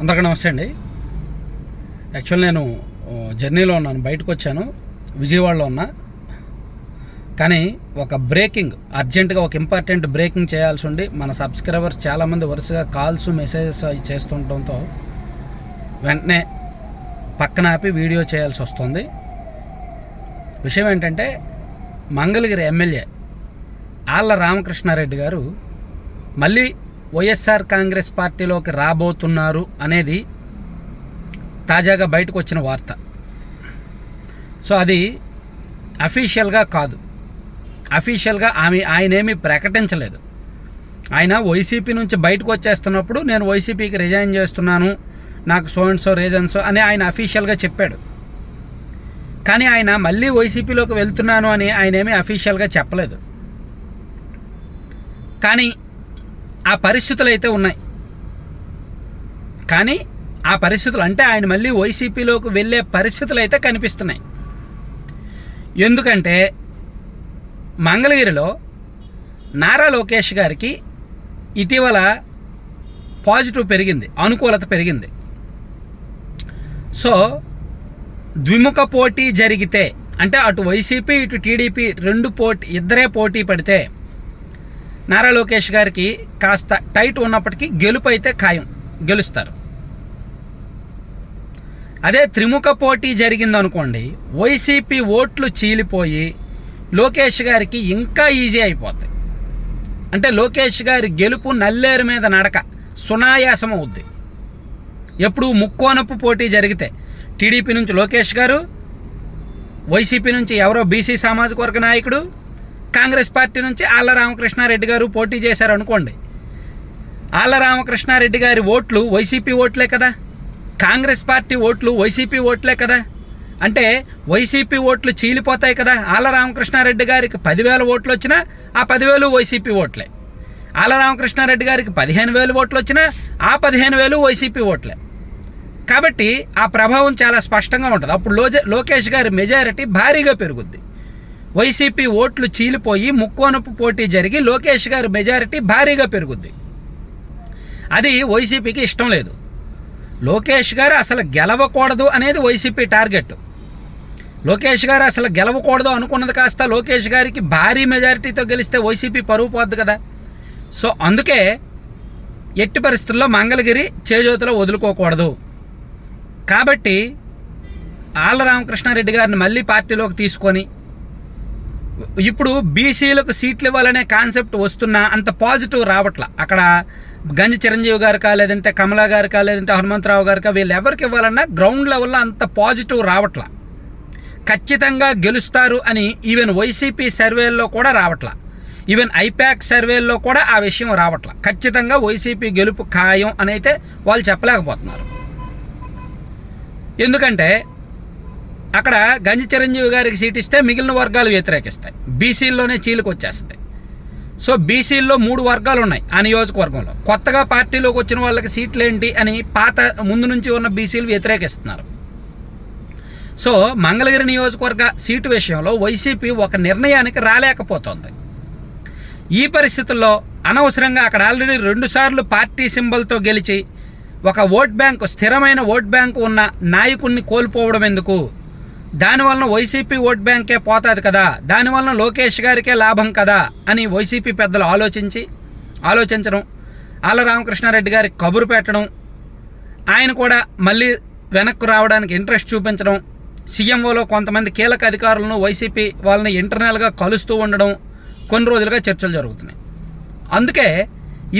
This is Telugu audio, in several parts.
అందరికీ నమస్తే అండి. యాక్చువల్ నేను జర్నీలో ఉన్నాను బయటకు వచ్చాను విజయవాడలో ఉన్నా. కానీ ఒక బ్రేకింగ్ అర్జెంటుగా ఒక ఇంపార్టెంట్ బ్రేకింగ్ చేయాల్సి ఉండి మన సబ్స్క్రైబర్స్ చాలామంది వరుసగా కాల్స్ మెసేజెస్ అవి చేస్తుండటంతో వెంటనే పక్కన ఆపి వీడియో చేయాల్సి వస్తుంది. విషయం ఏంటంటే మంగళగిరి ఎమ్మెల్యే ఆళ్ళ రామకృష్ణారెడ్డి గారు మళ్ళీ వైఎస్ఆర్ కాంగ్రెస్ పార్టీలోకి రాబోతున్నారు అనేది తాజాగా బయటకు వచ్చిన వార్త. సో అది అఫీషియల్గా కాదు. అఫీషియల్గా ఆమె ఆయనేమి ప్రకటించలేదు. ఆయన వైసీపీ నుంచి బయటకు వచ్చేస్తున్నప్పుడు నేను వైసీపీకి రిజైన్ చేస్తున్నాను నాకు సో అండ్ సో రీజన్స్ అని ఆయన అఫీషియల్గా చెప్పాడు. కానీ ఆయన మళ్ళీ వైసీపీలోకి వెళ్తున్నాను అని ఆయన ఏమీ అఫీషియల్గా చెప్పలేదు. కానీ ఆ పరిస్థితులు అయితే ఉన్నాయి. కానీ ఆ పరిస్థితులు అంటే ఆయన మళ్ళీ వైసీపీలోకి వెళ్ళే పరిస్థితులు అయితే కనిపిస్తున్నాయి. ఎందుకంటే మంగళగిరిలో నారా లోకేష్ గారికి ఇటీవల పాజిటివ్ పెరిగింది అనుకూలత పెరిగింది. సో ద్విముఖ పోటీ జరిగితే అంటే అటు వైసీపీ ఇటు టీడీపీ రెండు పోటీ ఇద్దరే పోటీ పడితే నారా లోకేష్ గారికి కాస్త టైట్ ఉన్నప్పటికీ గెలుపు అయితే ఖాయం. గెలుస్తారు. అదే త్రిముఖ పోటీ జరిగిందనుకోండి వైసీపీ ఓట్లు చీలిపోయి లోకేష్ గారికి ఇంకా ఈజీ అయిపోతాయి. అంటే లోకేష్ గారి గెలుపు నల్లేరు మీద నడక సునాయాసం అవుద్ది. ఎప్పుడు ముక్కోనప్పు పోటీ జరిగితే టీడీపీ నుంచి లోకేష్ గారు వైసీపీ నుంచి ఎవరో బీసీ సామాజిక వర్గ నాయకుడు కాంగ్రెస్ పార్టీ నుంచి ఆళ్ళ రామకృష్ణారెడ్డి గారు పోటీ చేశారు అనుకోండి ఆళ్ళ రామకృష్ణారెడ్డి గారి ఓట్లు వైసీపీ ఓట్లే కదా? కాంగ్రెస్ పార్టీ ఓట్లు వైసీపీ ఓట్లే కదా? అంటే వైసీపీ ఓట్లు చీలిపోతాయి కదా? ఆళ్ళ రామకృష్ణారెడ్డి గారికి పదివేల ఓట్లు వచ్చినా ఆ పదివేలు వైసీపీ ఓట్లే. ఆళ్ళ రామకృష్ణారెడ్డి గారికి పదిహేను వేలు ఓట్లు వచ్చినా ఆ పదిహేను వేలు వైసీపీ ఓట్లే. కాబట్టి ఆ ప్రభావం చాలా స్పష్టంగా ఉంటుంది. అప్పుడు లోజ లోకేష్ గారి మెజారిటీ భారీగా పెరుగుద్ది. వైసీపీ ఓట్లు చీలిపోయి ముక్కోనపు పోటీ జరిగి లోకేష్ గారి మెజారిటీ భారీగా పెరుగుద్ది. అది వైసీపీకి ఇష్టం లేదు. లోకేష్ గారు అసలు గెలవకూడదు అనేది వైసీపీ టార్గెట్. లోకేష్ గారు అసలు గెలవకూడదు అనుకున్నది కాస్త లోకేష్ గారికి భారీ మెజారిటీతో గెలిస్తే వైసీపీ పరువు పోద్ది కదా. సో అందుకే ఎట్టి పరిస్థితుల్లో మంగళగిరి చేజోతిలో వదులుకోకూడదు. కాబట్టి ఆళ్ళ రామకృష్ణారెడ్డి గారిని మళ్ళీ పార్టీలోకి తీసుకొని ఇప్పుడు బీసీలకు సీట్లు ఇవ్వాలనే కాన్సెప్ట్ వస్తున్నా అంత పాజిటివ్ రావట్ల. అక్కడ గంజి చిరంజీవి గారికా లేదంటే కమలా గారికా లేదంటే హనుమంతరావు గారికా వీళ్ళు ఎవరికి ఇవ్వాలన్నా గ్రౌండ్ లెవెల్లో అంత పాజిటివ్ రావట్ల. ఖచ్చితంగా గెలుస్తారు అని ఈవెన్ వైసీపీ సర్వేల్లో కూడా రావట్ల. ఈవెన్ ఐపాక్ సర్వేల్లో కూడా ఆ విషయం రావట్ల. ఖచ్చితంగా వైసీపీ గెలుపు ఖాయం అని అయితే వాళ్ళు చెప్పలేకపోతున్నారు. ఎందుకంటే అక్కడ గంజి చిరంజీవి గారికి సీట్ ఇస్తే మిగిలిన వర్గాలు వ్యతిరేకిస్తాయి. బీసీల్లోనే చీలికి వచ్చేస్తాయి. సో బీసీల్లో మూడు వర్గాలు ఉన్నాయి ఆ నియోజకవర్గంలో. కొత్తగా పార్టీలోకి వచ్చిన వాళ్ళకి సీట్లు ఏంటి అని పాత ముందు నుంచి ఉన్న బీసీలు వ్యతిరేకిస్తున్నారు. సో మంగళగిరి నియోజకవర్గ సీటు విషయంలో వైసీపీ ఒక నిర్ణయానికి రాలేకపోతుంది. ఈ పరిస్థితుల్లో అనవసరంగా అక్కడ ఆల్రెడీ రెండుసార్లు పార్టీ సింబల్తో గెలిచి ఒక ఓట్ బ్యాంకు స్థిరమైన ఓట్ బ్యాంకు ఉన్న నాయకుణ్ణి కోల్పోవడం ఎందుకు? దానివలన వైసీపీ ఓట్ బ్యాంకే పోతుంది కదా దానివలన లోకేష్ గారికే లాభం కదా అని వైసీపీ పెద్దలు ఆలోచించి ఆలోచించడం ఆళ్ళ రామకృష్ణారెడ్డి గారికి కబురు పెట్టడం ఆయన కూడా మళ్ళీ వెనక్కు రావడానికి ఇంట్రెస్ట్ చూపించడం సీఎంఓలో కొంతమంది కీలక అధికారులను వైసీపీ వాళ్ళని ఇంటర్నల్గా కలుస్తూ ఉండడం కొన్ని రోజులుగా చర్చలు జరుగుతున్నాయి. అందుకే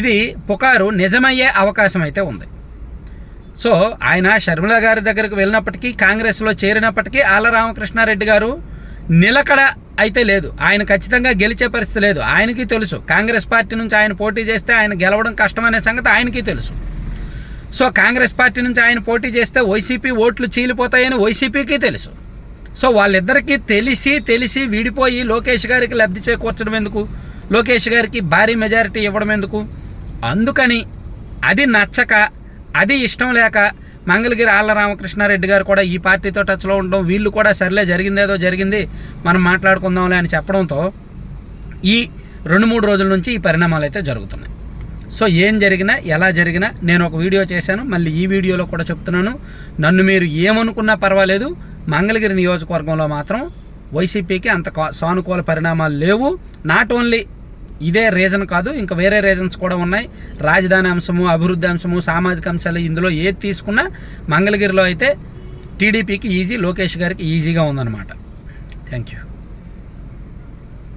ఇది పుకారు నిజమయ్యే అవకాశం అయితే ఉంది. సో ఆయన షర్మిల గారి దగ్గరకు వెళ్ళినప్పటికీ కాంగ్రెస్లో చేరినప్పటికీ ఆళ్ళ రామకృష్ణారెడ్డి గారు నిలకడ అయితే లేదు. ఆయన ఖచ్చితంగా గెలిచే పరిస్థితి లేదు. ఆయనకి తెలుసు. కాంగ్రెస్ పార్టీ నుంచి ఆయన పోటీ చేస్తే ఆయన గెలవడం కష్టమనే సంగతి ఆయనకి తెలుసు. సో కాంగ్రెస్ పార్టీ నుంచి ఆయన పోటీ చేస్తే వైసీపీ ఓట్లు చీలిపోతాయని వైసీపీకి తెలుసు. సో వాళ్ళిద్దరికీ తెలిసి తెలిసి విడిపోయి లోకేష్ గారికి లబ్ధి చేకూర్చడం ఎందుకు? లోకేష్ గారికి భారీ మెజారిటీ ఇవ్వడం ఎందుకు? అందుకని అది నచ్చక అది ఇష్టం లేక మంగళగిరి ఆళ్ళ రామకృష్ణారెడ్డి గారు కూడా ఈ పార్టీతో టచ్లో ఉండడం వీళ్ళు కూడా సర్లే జరిగిందేదో జరిగింది మనం మాట్లాడుకుందాంలే అని చెప్పడంతో ఈ రెండు మూడు రోజుల నుంచి ఈ పరిణామాలు అయితే జరుగుతున్నాయి. సో ఏం జరిగినా ఎలా జరిగినా నేను ఒక వీడియో చేశాను మళ్ళీ ఈ వీడియోలో కూడా చెప్తున్నాను. నన్ను మీరు ఏమనుకున్నా పర్వాలేదు మంగళగిరి నియోజకవర్గంలో మాత్రం వైసీపీకి అంత కా- సానుకూల పరిణామాలు లేవు. నాట్ ఓన్లీ ఇదే రీజన్ కాదు ఇంకా వేరే రీజన్స్ కూడా ఉన్నాయి. రాజధాని అంశము అభివృద్ధి అంశము సామాజిక అంశాలు ఇందులో ఏది తీసుకున్నా మంగళగిరిలో అయితే టీడీపీకి ఈజీ లోకేష్ గారికి ఈజీగా ఉందన్నమాట. Thank you